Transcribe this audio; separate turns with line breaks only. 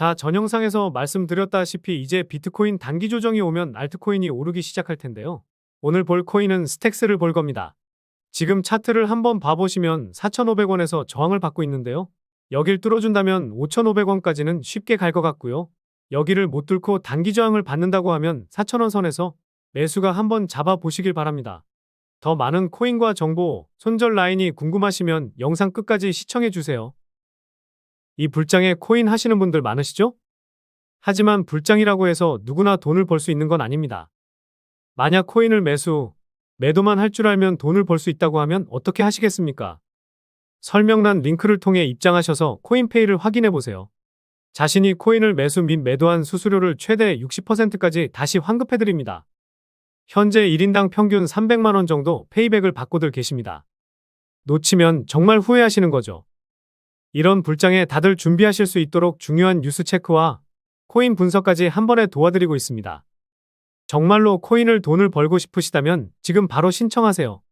자, 전 영상에서 말씀드렸다시피 이제 비트코인 단기 조정이 오면 알트코인이 오르기 시작할 텐데요. 오늘 볼 코인은 스택스를 볼 겁니다. 지금 차트를 한번 봐보시면 4,500원에서 저항을 받고 있는데요. 여길 뚫어준다면 5,500원까지는 쉽게 갈 것 같고요. 여기를 못 뚫고 단기 저항을 받는다고 하면 4,000원 선에서 매수가 한번 잡아보시길 바랍니다. 더 많은 코인과 정보, 손절 라인이 궁금하시면 영상 끝까지 시청해주세요. 이 불장에 코인 하시는 분들 많으시죠? 하지만 불장이라고 해서 누구나 돈을 벌 수 있는 건 아닙니다. 만약 코인을 매수, 매도만 할 줄 알면 돈을 벌 수 있다고 하면 어떻게 하시겠습니까? 설명란 링크를 통해 입장하셔서 코인페이를 확인해 보세요. 자신이 코인을 매수 및 매도한 수수료를 최대 60%까지 다시 환급해 드립니다. 현재 1인당 평균 300만원 정도 페이백을 받고들 계십니다. 놓치면 정말 후회하시는 거죠. 이런 불장에 다들 준비하실 수 있도록 중요한 뉴스 체크와 코인 분석까지 한 번에 도와드리고 있습니다. 정말로 코인을 돈을 벌고 싶으시다면 지금 바로 신청하세요.